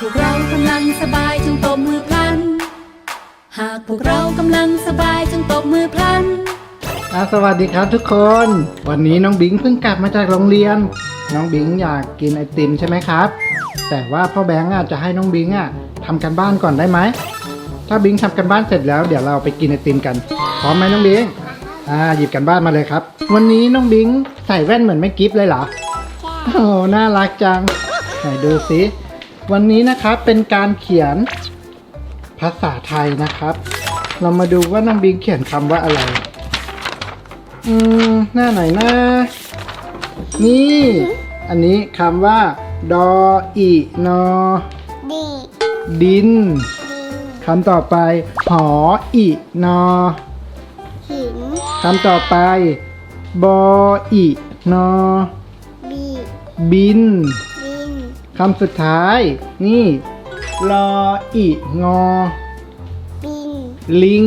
พวกเรากำลังสบายจงตบมือพลัน หากพวกเรากำลังสบายจงตบมือพลันอะสวัสดีครับทุกคน วันนี้น้องบิงเพิ่งกลับมาจากโรงเรียน น้องบิงอยากกินไอติมใช่ไหมครับ แต่ว่าพ่อแบงค์อะจะให้น้องบิงอะทำกันบ้านก่อนได้ไหม ถ้าบิงทำกันบ้านเสร็จแล้วเดี๋ยวเราไปกินไอติมกัน พร้อมไหมน้องบิง อ่าหยิบกันบ้านมาเลยครับ วันนี้น้องบิงใส่แว่นเหมือนแม่กิฟเลยเหรอ โอ้โหน่ารักจัง ไหนดูสิ วันนี้นะครับเป็นการเขียนภาษาไทยนะครับ เรามาดูว่าน้องบิงเขียนคำว่าอะไร อืม หน้าไหนหน้านี่ อันนี้คำว่า ดออีนอ ดีดินดีคำต่อไป หออีนอ หินคำต่อไป บออีนอ บีบินดิน คำสุดท้าย นี่ลออีงอบินลิง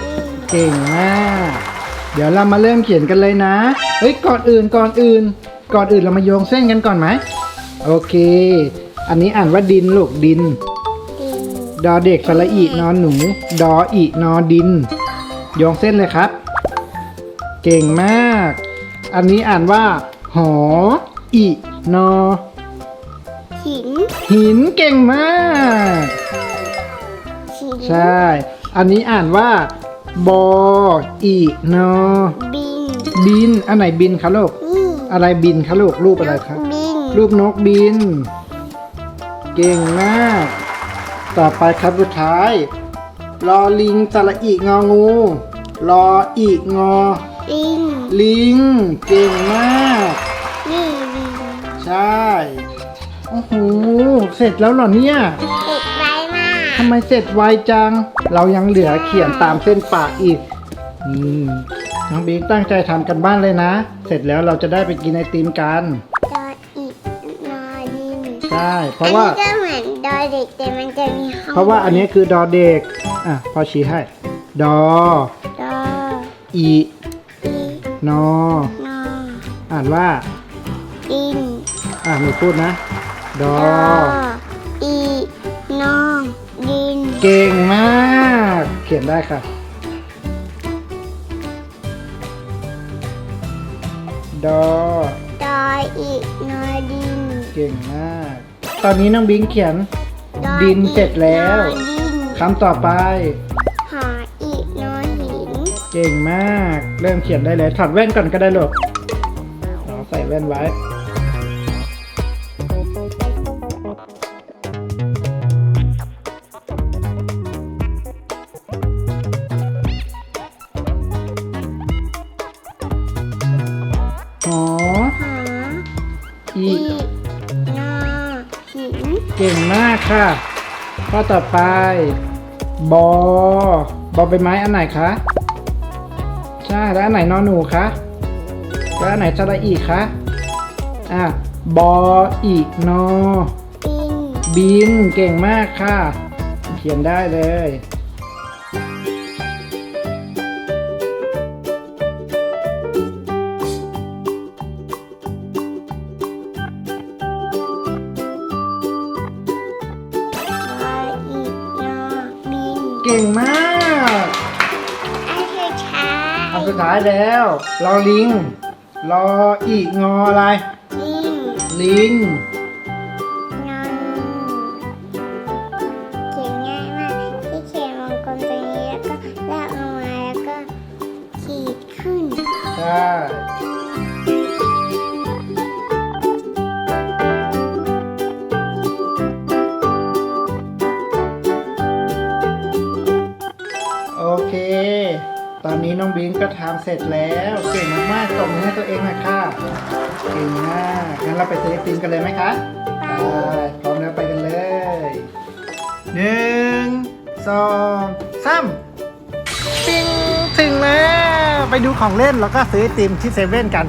ลิงเก่งมาก เดี๋ยวเรามาเริ่มเขียนกันเลยนะ เฮ้ย ก่อนอื่น ก่อนอื่น ก่อนอื่นเรามาโยงเส้นกันก่อนไหม โอเค อันนี้อ่านว่าดินลูกดินดินดอเด็กสระอีนอนหนู ดออีนอดิน โยงเส้นเลยครับ เก่งมาก อันนี้อ่านว่า หออีนอ หินหินเก่งมาก หินใช่ อันนี้อ่านว่าบออีนอบินบิน อันไหนบินคะลูก นี่อะไรบินคะลูก รูปอะไรคะบินรูปนกบิน เก่งมาก ต่อไปครับสุดท้าย รอลิงสระอีงองู รออีงอ ลิงลิง เก่งมาก นี่ลิง ใช่ โอ้โห เสร็จแล้วเหรอเนี่ย เด็กไว้มาก ทำไมเสร็จไวจัง เรายังเหลือเขียนตามเส้นปากอีก อืม น้องบิ๊กตั้งใจทำกันบ้านเลยนะ เสร็จแล้วเราจะได้ไปกินไอติมกัน ดออีกนอดินใช่ เพราะว่า อันนี้ก็เหมือนดอเด็กแต่มันจะมีข้งเพราะว่าอันนี้คือดอเด็ก อะพอชี้ให้ ดอ ดออีอีนอ นออ่านว่าดิน อะหนูพูดนะ ดอดอ อีนอดิน เก่งมาก เขียนได้ค่ะ ดอ ดออีนอดิน เก่งมาก ตอนนี้น้องบิงเขียน ดอดินเสร็จแล้วอีนอดินคำต่อไป หออีนอหิน เก่งมาก เริ่มเขียนได้เลยถอดแว่นก่อนก็ได้ลูกอ๋อใส่แว่นไว้ หออีอีนอหินเก่งมากค่ะ ข้อต่อไป บอ บอใบไม้อันไหนคะ ใช่ แล้วอันไหนนอนหนูคะ แล้วอันไหนสระอีคะ อะ บออีนอบินบินเก่งมากค่ะ เขียนได้เลย ท้ายแล้ว รอลิง รออีกงออะไร ลิงลิงนอนเขียนง่ายมากที่เขียนวงกลมตรงนี้แล้วก็ลากลงมาแล้วก็ขีดขึ้น ใช่ นนี้น้องบิงก็ทำเสร็จแล้วเก่งมากๆตบมือให้ตัวเองหน่อยค่ะเก่งมากงั้นเราไปซื้อไอติมกันเลยไหมคะไปพร้อมแล้วไปกันเลยหนึ่งสองสามปิ้งถึงแล้วไปดูของเล่นแล้วก็ซื้อไอติมที่เซเว่นกัน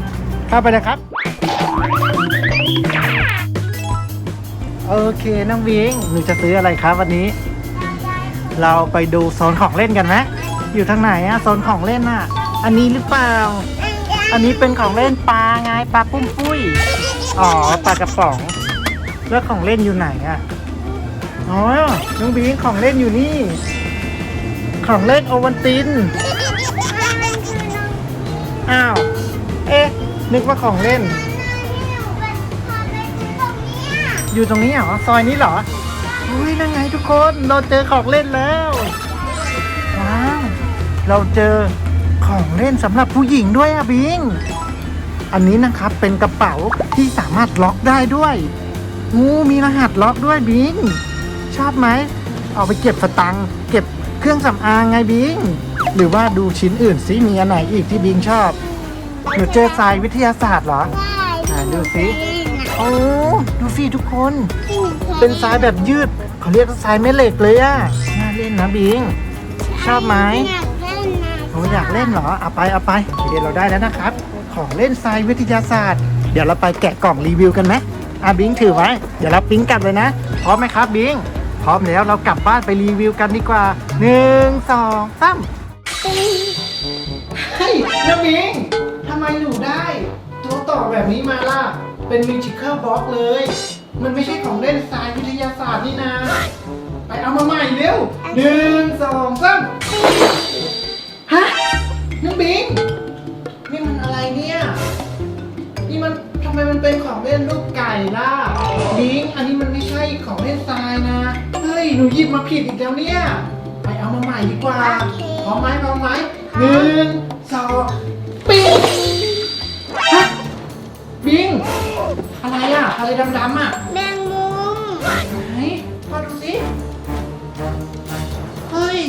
เข้าไปเลยครับโอเคน้องบิงหนูจะซื้ออะไรครับวันนี้ เราไปดูโซนของเล่นกันไหม อยู่ทางไหนอะโซนของเล่นอะอันนี้หรือเปล่า อันนี้เป็นของเล่นปลาไงปลาปุ้มปุ้ย อ๋อปลากระป๋องแล้วของเล่นอยู่ไหนอะอ๋อ น้องบิงของเล่นอยู่นี่ ของเล่นโอวันตินมันคือน้องอ้าว เอ๊ะ นึกว่าของเล่นเป็นความเล่นตรงเนี้ยอยู่ตรงนี้เหรอ ซอยนี้เหรออุ้ยนั่นไงทุกคน เราเจอของเล่นแล้วว้าว เราเจอของเล่นสำหรับผู้หญิงด้วยอะบิง อันนี้นะครับเป็นกระเป๋าที่สามารถล็อกได้ด้วยงูมีรหัสล็อกด้วยบิง ชอบไหม เอาไปเก็บสตังค์เก็บเครื่องสำอางไงบิง หรือว่าดูชิ้นอื่นซิมีอันไหนอีกที่บิงชอบ หนูเจอทรายวิทยาศาสตร์เหรอด้อ่าดูสิโอ้ดูสิทุกคน เป็นทรายแบบยืดเขาเรียกว่าทรายแม่เหล็กเลยอะน่าเล่นนะบิง ชอบไหม อ้อยากเล่นเหรอเอาไปเอาไปเดี๋ยวเราได้แล้วนะครับ ของเล่นทรายวิทยาศาสตร์ เดี๋ยวเราไปแกะกล่องรีวิวกันไหมอะบิงถือไว้ เดี๋ยวเราปิ้งกลับเลยนะ พร้อมไหมครับบิง พร้อมแล้วเรากลับบ้านไปรีวิวกันดีกว่าหนึ่งสองสามเฮ้ยน้าบิงทำไมหนูได้ ตัวต่อแบบนี้มาล่ะ เป็นมิจิเคิลบ็อกเลย มันไม่ใช่ของเล่นทรายวิทยาศาสตร์นี่นะ ไปเอามาใหม่เร็วหนึ่งสองสาม ลูกไก่ล่ะบิงอันนี้มันไม่ใช่ของเล่นทรายนะ เฮ้ย หนูหยิบมาผิดอีกแล้วเนี่ย ไปเอามาใหม่ดีกว่าพร้อมไหมพร้อมไหมหนึ่งสองปิงฮะบิง อะไรอะ อะไรดำๆอะ แมงมุมไหนมาดูสิเฮ้ย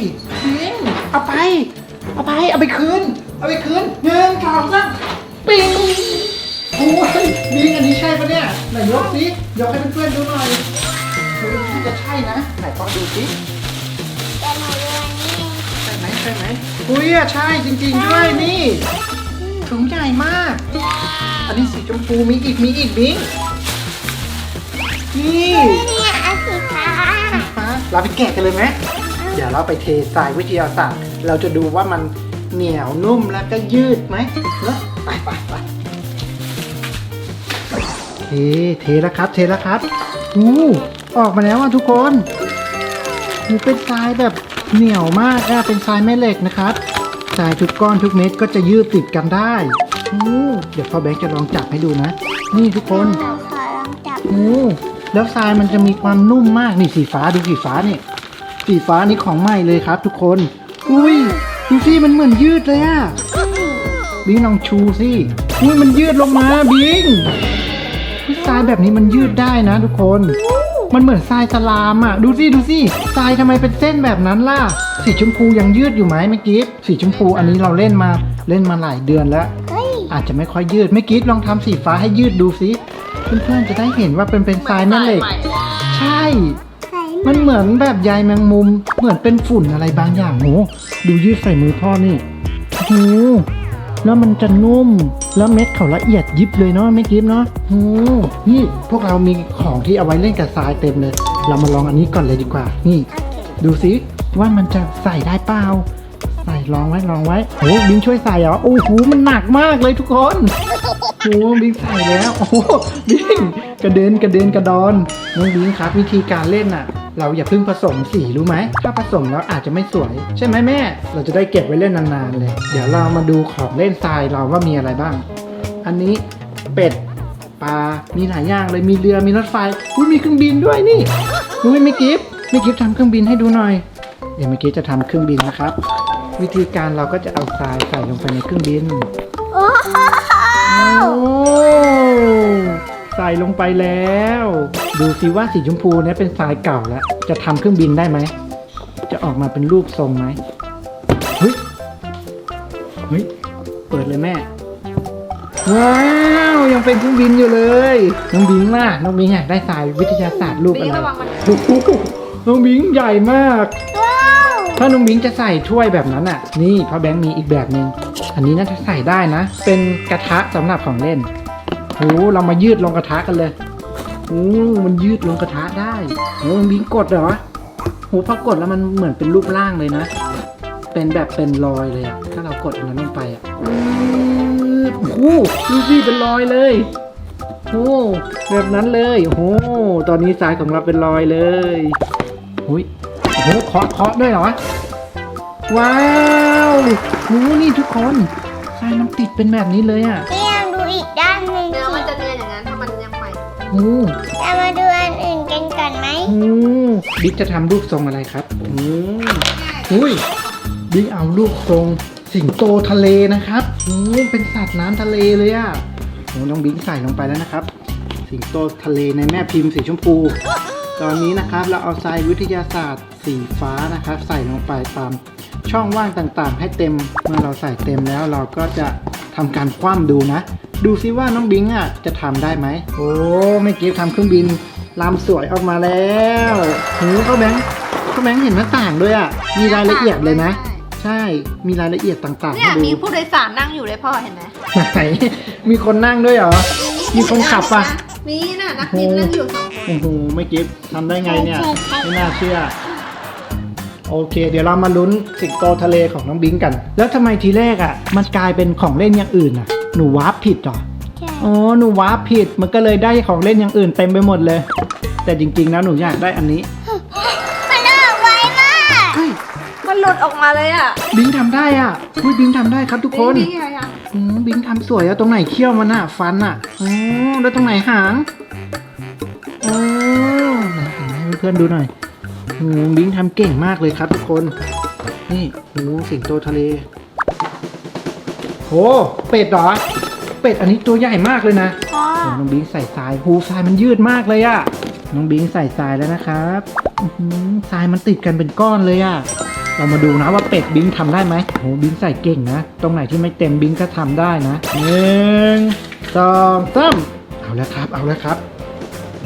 บิงเอาไป เอาไป เอาไปคืน เอาไปคืนหนึ่งสองสามปิง โอ้ยบิงอันนี้ใช่ปะเนี่ยไหนยกสิยกให้เพื่อนๆดูหน่อยดูที่จะใช่นะไหนของดูสิแต่หนูเรียนนี่ใช่ไหมใช่ไหมอุ้ยอะใช่จริง ๆ ด้วยนี่ถุงใหญ่มาก อันนี้สีชมพูมีอีกมีอีกบิงนี่เนี่ยอันสีฟ้าฟ้าเราไปแกะกันเลยไหมเดี๋ยวเราไปเททรายวิทยาศาสตร์ เราจะดูว่ามันเหนียวนุ่มแล้วก็ยืดไหมเนอะไปไปไป เทเทแล้วครับ เทแล้วครับอู้ออกมาแล้วอะทุกคนมันเป็นทรายแบบเหนียวมากอะเป็นทรายแม่เหล็กนะครับทรายทุกก้อนทุกเม็ดก็จะยืดติดกันได้อู้เดี๋ยวพ่อแบงค์จะลองจับให้ดูนะ นี่ทุกคนเราขอลองจับโอ้แล้วทรายมันจะมีความนุ่มมากนี่สีฟ้าดูสีฟ้านี่สีฟ้านี่ของใหม่เลยครับ ทุกคน อุ้ยดูสิมันเหมือนยืดเลยอะบิงลองชูสิอุ้ยมันยืดลงมาบิงอุ๊ย ทรายแบบนี้มันยืดได้นะทุกคน มันเหมือนทรายสลามอะดูสิดูสิทรายทำไมเป็นเส้นแบบนั้นล่ะ สีชมพูยังยืดอยู่ไหมเมื่อกี้สีชมพูอันนี้เราเล่นมาเล่นมาหลายเดือนแล้ว อาจจะไม่ค่อยยืดไม่กิ๊ดลองทำสีฟ้าให้ยืดดูสิเพื่อนๆจะได้เห็นว่าเป็นเป็นทรายแม่เหล็ก ใช่ มันเหมือนแบบใยแมงมุม เหมือนเป็นฝุ่นอะไรบางอย่างโหดูยืดใส่มือพ่อนี่โห แล้วมันจะนุ่ม แล้วเม็ดเขาละเอียดยิบเลยเนาะไม่กิฟเนาะโหนี่พวกเรามีของที่เอาไว้เล่นกับทรายเต็มเลย เรามาลองอันนี้ก่อนเลยดีกว่า นี่ ดูสิว่ามันจะใส่ได้เปล่าใส่ ลองไว้ลองไว้โหบิงช่วยใส่เหรอโอ้โหมันหนักมากเลยทุกคนโอ้บิงใส่แล้วโอ้บิงกระเด็นกระเด็นกระดอนน้องบิงครับวิธีการเล่นอะ เราอย่าเพิ่งผสมสีรู้ไหมถ้าผสมแล้วอาจจะไม่สวย ใช่ไหมแม่ เราจะได้เก็บไว้เล่นนานๆเลย เดี๋ยวเรามาดูของเล่นทรายเราว่ามีอะไรบ้าง อันนี้เป็ดปลา มีหลายอย่างเลยมีเรือมีรถไฟอุ้ยมีเครื่องบินด้วยนี่อุ้ยไม่กิฟไม่กิฟทำเครื่องบินให้ดูหน่อยเดี๋ยวเมื่อกี้จะทำเครื่องบินนะครับ วิธีการเราก็จะเอาทรายใส่ลงไปในเครื่องบิน โอ้โหโอ้ใส่ลงไปแล้ว ดูสิว่าสีชมพูเนี้ยเป็นทรายเก่าแล้ว จะทำเครื่องบินได้ไหม จะออกมาเป็นรูปทรงไหมเฮ้ยเฮ้ยเปิดเลยแม่ ว้าวยังเป็นเครื่องบินอยู่เลยน้องบิงล่ะน้องบิงอยากได้ทรายวิทยาศาสตร์รูปอะไรโอ้โหน้องบิงใหญ่มาก ว้าว ถ้าน้องบิงจะใส่ถ้วยแบบนั้นอะ นี่พ่อแบงค์มีอีกแบบหนึ่งอันนี้น่าจะใส่ได้นะ เป็นกระทะสำหรับของเล่นโหเรามายืดลงกระทะกันเลยโอ้มันยืดลงกระทะได้โอ้บิงกดเหรอโหพอกดแล้วมันเหมือนเป็นรูปร่างเลยนะ เป็นแบบเป็นรอยเลยอะถ้าเรากดอันนั้นลงไปอะอืดโอ้โหดูสิเป็นรอยเลยโอ้แบบนั้นเลยโอ้ตอนนี้สายของเราเป็นรอยเลยอุ้ย โอ้โหเคาะเคาะด้วยเหรอ ว้าวโหนี่ทุกคนทรายมันติดเป็นแบบนี้เลยอะนี่ยังดูอีกด้านหนึ่งเนื้อสิมันจะเนียนอย่างนั้นถ้ามันยังใหม่โอ้เรามาดูอันอื่นกันก่อนไหมโหบิ๊กจะทำรูปทรงอะไรครับโอ้อุ้ยบิ๊กเอารูปทรงสิงโตทะเลนะครับโอ้เป็นสัตว์น้ำทะเลเลยอะโอ้น้องบิ๊กใส่ลงไปแล้วนะครับ สิงโตทะเลในแม่พิมพ์สีชมพู ตอนนี้นะครับเราเอาทรายวิทยาศาสตร์ สีฟ้านะครับ ใส่ลงไปตามช่องว่างต่างๆ ให้เต็มเมื่อเราใส่เต็มแล้วเราก็จะทำการคว่ำดูนะ ดูซิว่าน้องบิงอะจะทำได้ไหมโอ้ไม่เก็บทำเครื่องบินลำสวยออกมาแล้วหูเขาแบงค์เขาแบงค์เห็นหน้าต่างด้วยอะมีรายละเอียดเลยนะ ใช่มีรายละเอียดต่างๆเนี่ยให้ดูมีผู้โดยสารนั่งอยู่เลยพ่อเห็นไหมไหนมีคนนั่งด้วยเหรอมีคนขับปะ มีน่ะนักบินนั่งอยู่สองคนโอ้โหไม่กิฟทำได้ไงเนี่ยไม่น่าเชื่อ โอเค เดี๋ยวเรามาลุ้นสิงโตทะเลของน้องบิงกัน แล้วทำไมทีแรกอะ มันกลายเป็นของเล่นอย่างอื่นอะ หนูวาร์ปผิดเหรอใช่อ๋อหนูวาร์ปผิดมันก็เลยได้ของเล่นอย่างอื่นเต็มไปหมดเลย แต่จริงๆแล้วหนูอยากได้อันนี้มัน ลุดออกมาเลยอะบิงทำได้อะคุยบิงทำได้ครับทุกคนนี่ไงอะอืมบิงทำสวยอะตรงไหนเขี้ยวมันอะฟันอะอ๋อแล้วตรงไหนหางอ๋อไหนเห็นให้เพื่อนๆดูหน่อยโอ้บิงทำเก่งมากเลยครับทุกคน นี่โอ้สิงโตทะเลโหเป็ดเหรอ เป็ดอันนี้ตัวใหญ่มากเลยนะ พ่อโอ้น้องบิงใส่ทรายหูทรายมันยืดมากเลยอะน้องบิงใส่ทรายแล้วนะครับอื้อหือทรายมันติดกันเป็นก้อนเลยอะ เรามาดูนะว่าเป็ดบิงทำได้ไหมโอ้บิงใส่เก่งนะ ตรงไหนที่ไม่เต็มบิงก็ทำได้นะหนึ่งสองสามเอาแล้วครับ เอาแล้วครับ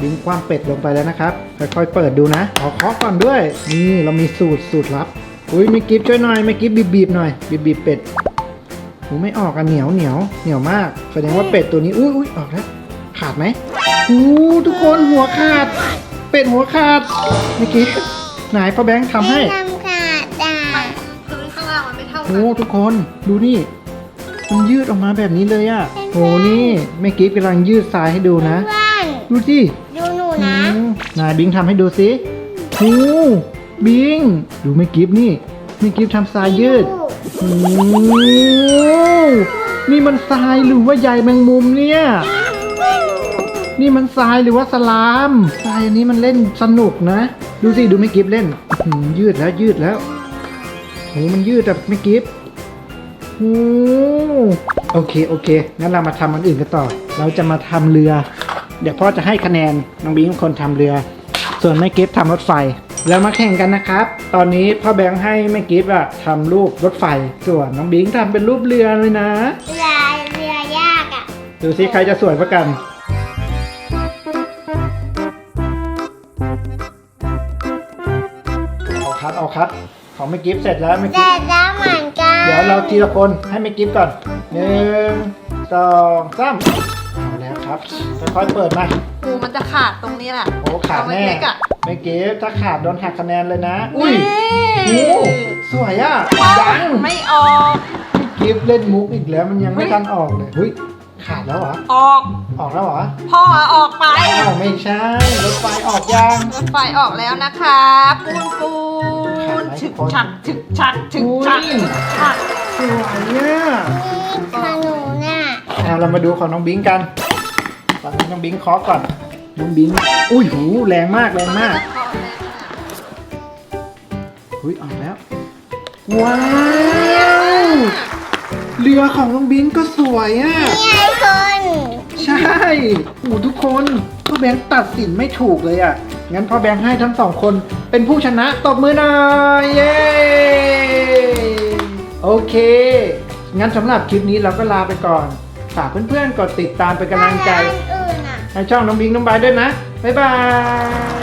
บิงควางเป็ดลงไปแล้วนะครับ ค่อยๆเปิดดูนะเอเคาะก่อนด้วย นี่เรามีสูตรสูตรลับ อุ้ยไม่กิฟช่วยหน่อยไม่กิฟบีบๆหน่อยบีบๆเป็ดโอ้ไม่ออกอะเหนียวเหนียวเหนียวมาก แสดงว่าเป็ดตัวนี้ อุ้ยอุ้ยออกแล้วขาดไหมอู้ทุกคนหัวขาด เป็ดหัวขาดเมื่อกี้ไหนพ่อแบงค์ทำให้ โอ้ทุกคนดูนี่ มันยืดออกมาแบบนี้เลยอะโอ้นี่แม่กิฟกำลังยืดทรายให้ดูนะเพื่อนดูสิดูหนูอืนะมนายบิงทำให้ดูสิโอ้บิง ดูแม่กิฟนี่แม่กิฟทำทรายยืดโอ้นี่มันทรายหรือว่าใยแมงมุมเนี่ยนี่มันทรายหรือว่าสลามทรายอันนี้มันเล่นสนุกนะ ดูสิดูไม่กิฟเล่นอื้อหือยืดแล้วยืดแล้วโหมันยืดแบบไม่กิฟโอ้โอเคโอเคงั้นเรามาทำอันอื่นกันต่อ เราจะมาทำเรือ เดี๋ยวพ่อจะให้คะแนนน้องบิงเป็นคนทำเรือ ส่วนแม่กิฟทำรถไฟแล้วมาแข่งกันนะครับ ตอนนี้พ่อแบงค์ให้แม่กิฟอะทำรูปรถไฟ ส่วนน้องบิงทำเป็นรูปเรือเลยนะ เรือเรือยากอะ ดูสิใครจะสวยกว่ากันเอาครับเอาครับ ของแม่กิฟเสร็จแล้วแม่กิแต่ฟแล้วเหมือนกันเดี๋ยวเราทีละคนให้แม่กิฟก่อนหนึ่งสองสามเอาแล้วครับค่อยๆเปิดมาหูมันจะขาดตรงนี้แหละโอ้ขาดแน่เอไว้เล็กอะแม่กิฟถ้าขาดโดนหักคะแนนเลยนะ อุ้ยนี่โอ้สวยอะพ่อยังไม่ออกกิฟเล่นมุกอีกแล้วมันยังไม่ทันออกเลยหุ้ยขาดแล้วเหรอออก ออกแล้วเหรอพ่อออกไปอ้าวไม่ใช่รถไฟออกยังรถไฟออกแล้วนะครับปูนปู นขาดไหมฉึกคนฉักฉึกฉักฉึกฉักอุ้ยฉึกฉักสวยเนี่ยนี่ขนมน่ะเอาเรามาดูของน้องบิงกันตอนนี้น้องบิงเคาะก่อน น้องบิงอุ้ยหูแรงมากแรงมากอุ้ยออกแล้ว ว้าวเรือของน้องบิงก็สวยอะนี่ไงคน ใช่โอ้ทุกคนพ่อแบงค์ตัดสินไม่ถูกเลยอะ งั้นพ่อแบงค์ให้ทั้งสองคนเป็นผู้ชนะตบมือหน่อยเย้โอเค งั้นสำหรับคลิปนี้เราก็ลาไปก่อน ฝากเพื่อนๆกดติดตามเป็นกำลังใจร้านอื่นอะ ให้ช่องน้องบิงน้องบายด้วยนะ บ๊ายบาย